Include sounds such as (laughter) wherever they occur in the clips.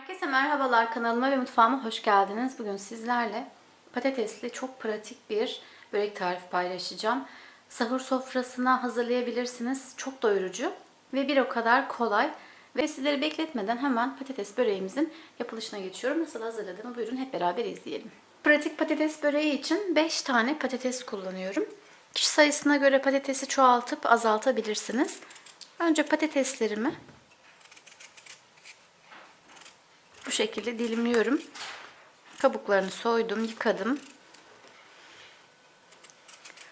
Herkese merhabalar kanalıma ve mutfağıma hoş geldiniz. Bugün sizlerle patatesli çok pratik bir börek tarifi paylaşacağım. Sahur sofrasına hazırlayabilirsiniz. Çok doyurucu ve bir o kadar kolay. Ve sizleri bekletmeden hemen patates böreğimizin yapılışına geçiyorum. Nasıl hazırladığımı buyurun hep beraber izleyelim. Pratik patates böreği için 5 tane patates kullanıyorum. Kişi sayısına göre patatesi çoğaltıp azaltabilirsiniz. Önce patateslerimi bu şekilde dilimliyorum. Kabuklarını soydum, yıkadım.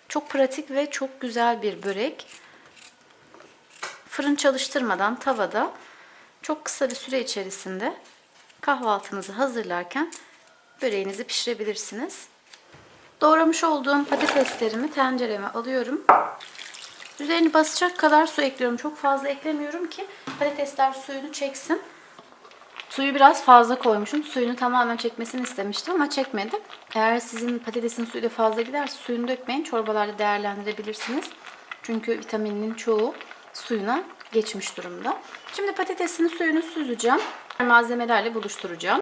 Çok pratik ve çok güzel bir börek. Fırın çalıştırmadan tavada çok kısa bir süre içerisinde kahvaltınızı hazırlarken böreğinizi pişirebilirsiniz. Doğramış olduğum patateslerimi tencereme alıyorum. Üzerini basacak kadar su ekliyorum. Çok fazla eklemiyorum ki patatesler suyunu çeksin. Suyu biraz fazla koymuşum. Suyunu tamamen çekmesini istemiştim ama çekmedi. Eğer sizin patatesin suyu da fazla giderse suyunu dökmeyin. Çorbalarda değerlendirebilirsiniz. Çünkü vitamininin çoğu suyuna geçmiş durumda. Şimdi patatesin suyunu süzeceğim. Malzemelerle buluşturacağım.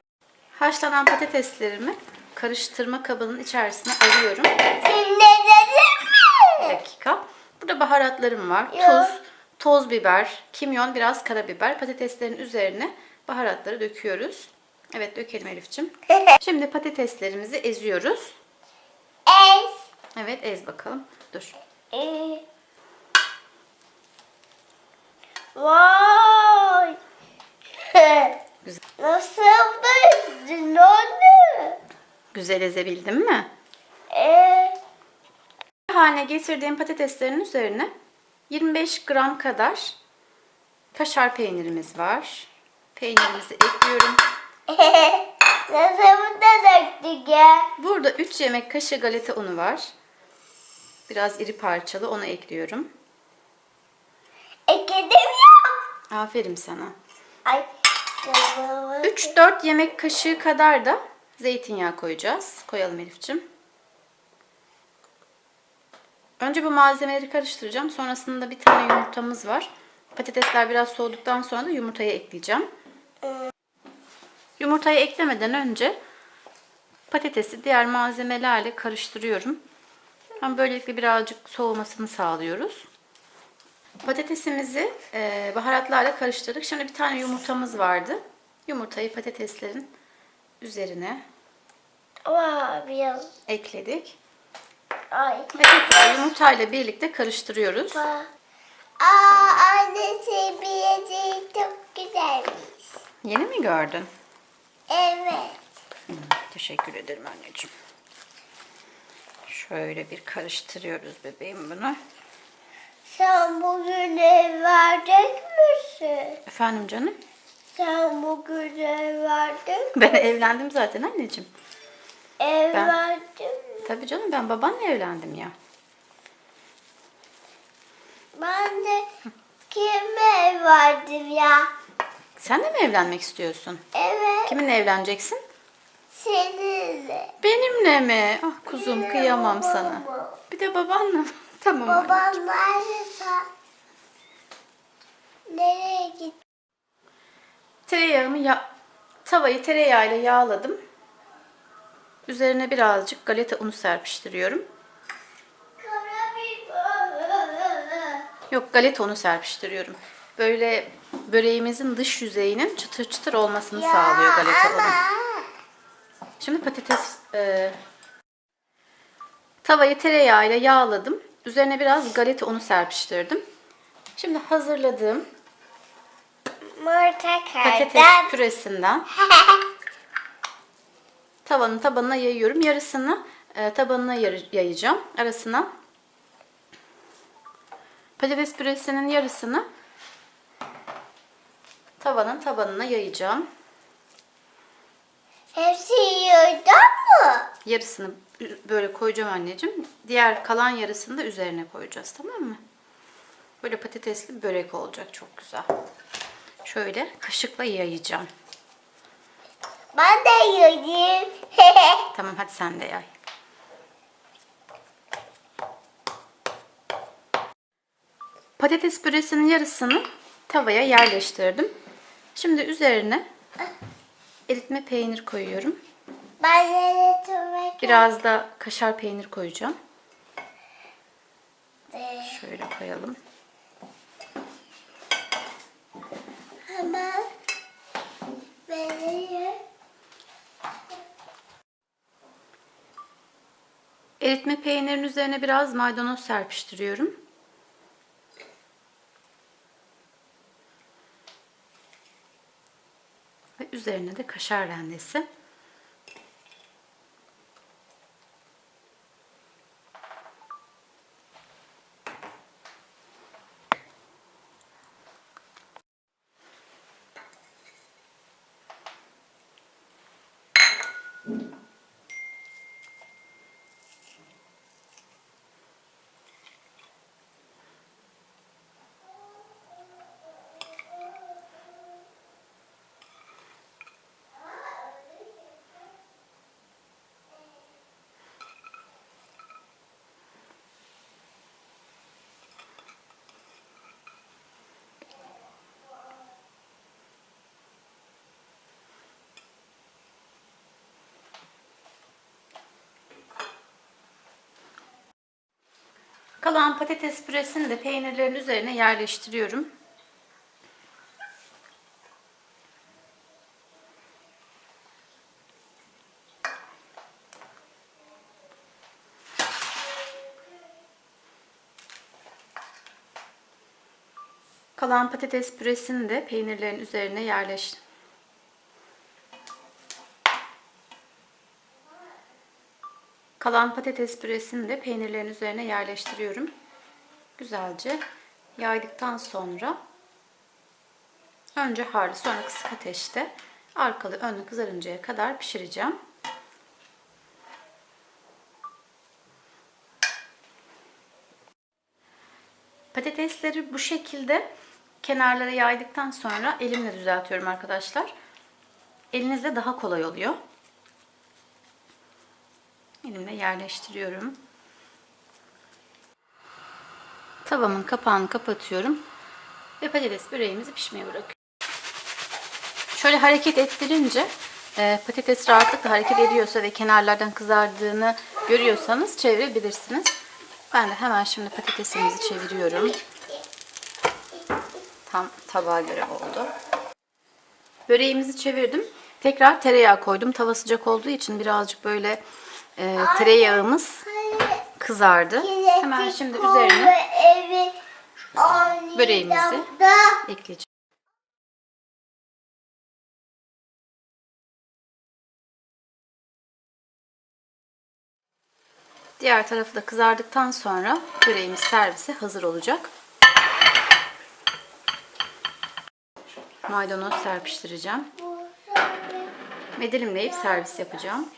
Haşlanan patateslerimi karıştırma kabının içerisine alıyorum. Şimdi dedim Bir mi? dakika. Burada baharatlarım var. Yok. Tuz, toz biber, kimyon, biraz karabiber. Patateslerin üzerine baharatları döküyoruz. Evet dökelim Elif'ciğim. Şimdi patateslerimizi eziyoruz. Ez. Evet ez bakalım. Dur. Ee, Vay. Güzel. Nasıl yaptın anne? Güzel ezebildim mi? Ee, Haline getirdiğim patateslerin üzerine 25 gram kadar kaşar peynirimiz var. Peynirimizi ekliyorum. (laughs) nasıl burada döktük ya? Burada 3 yemek kaşığı galeta unu var. Biraz iri parçalı onu ekliyorum. Ekedim ya. Aferin sana. Ay. 3-4 yemek kaşığı kadar da zeytinyağı koyacağız. Koyalım Elif'ciğim. Önce bu malzemeleri karıştıracağım. Sonrasında bir tane yumurtamız var. Patatesler biraz soğuduktan sonra da yumurtayı ekleyeceğim. Yumurtayı eklemeden önce patatesi diğer malzemelerle karıştırıyorum. Hem böylelikle birazcık soğumasını sağlıyoruz. Patatesimizi e, baharatlarla karıştırdık. Şimdi bir tane yumurtamız vardı. Yumurtayı patateslerin üzerine biraz. ekledik. Ay. Ve tekrar yumurtayla birlikte karıştırıyoruz. Aa annesi bileceği çok güzelmiş. Yeni mi gördün? Evet. Teşekkür ederim anneciğim. Şöyle bir karıştırıyoruz bebeğim bunu. Sen bugün ev verecek misin? Efendim canım? Sen bugün ev verdin mi? (laughs) Ben evlendim zaten anneciğim. Ev Ben- verdin mi? Tabii canım ben babanla evlendim ya. Ben de kime ev verdim ya? Sen de mi evlenmek istiyorsun? Evet. Kiminle evleneceksin? Seninle. Benimle mi? Ah kuzum Benimle, kıyamam babamla. sana. Bir de babanla mı? (laughs) tamam. Babam nerede? Nereye gitti? Tereyağımı ya tavayı tereyağıyla yağladım. Üzerine birazcık galeta unu serpiştiriyorum. Yok galeta unu serpiştiriyorum. Böyle böreğimizin dış yüzeyinin çıtır çıtır olmasını sağlıyor galeta unu. Şimdi patates e, tavayı tereyağıyla yağladım. Üzerine biraz galeta unu serpiştirdim. Şimdi hazırladığım patates püresinden (laughs) tavanın tabanına yayıyorum. Yarısını e, tabanına yayacağım. Arasına patates püresinin yarısını tavanın tabanına yayacağım. Hepsi yiyordun mu? Yarısını böyle koyacağım anneciğim. Diğer kalan yarısını da üzerine koyacağız tamam mı? Böyle patatesli börek olacak çok güzel. Şöyle kaşıkla yayacağım. Ben de yiyeyim. (laughs) Tamam hadi sen de yay. Patates püresinin yarısını tavaya yerleştirdim. Şimdi üzerine eritme peynir koyuyorum. Ben tümek Biraz da kaşar peynir koyacağım. Şöyle koyalım. hemen. Eritme peynirin üzerine biraz maydanoz serpiştiriyorum. Ve üzerine de kaşar rendesi. Kalan patates püresini de peynirlerin üzerine yerleştiriyorum. Kalan patates püresini de peynirlerin üzerine yerleş. Kalan patates püresini de peynirlerin üzerine yerleştiriyorum. Güzelce yaydıktan sonra önce harlı sonra kısık ateşte arkalı önlü kızarıncaya kadar pişireceğim. Patatesleri bu şekilde kenarlara yaydıktan sonra elimle düzeltiyorum arkadaşlar. Elinizde daha kolay oluyor. Elimle yerleştiriyorum. Tavamın kapağını kapatıyorum. Ve patates böreğimizi pişmeye bırakıyorum. Şöyle hareket ettirince e, patates rahatlıkla hareket ediyorsa ve kenarlardan kızardığını görüyorsanız çevirebilirsiniz. Ben de hemen şimdi patatesimizi çeviriyorum. Tam tabağa göre oldu. Böreğimizi çevirdim. Tekrar tereyağı koydum. Tava sıcak olduğu için birazcık böyle e, tereyağımız kızardı. Hemen şimdi üzerine böreğimizi ekleyeceğim. Diğer tarafı da kızardıktan sonra böreğimiz servise hazır olacak. Maydanoz serpiştireceğim. Ve dilimleyip servis yapacağım.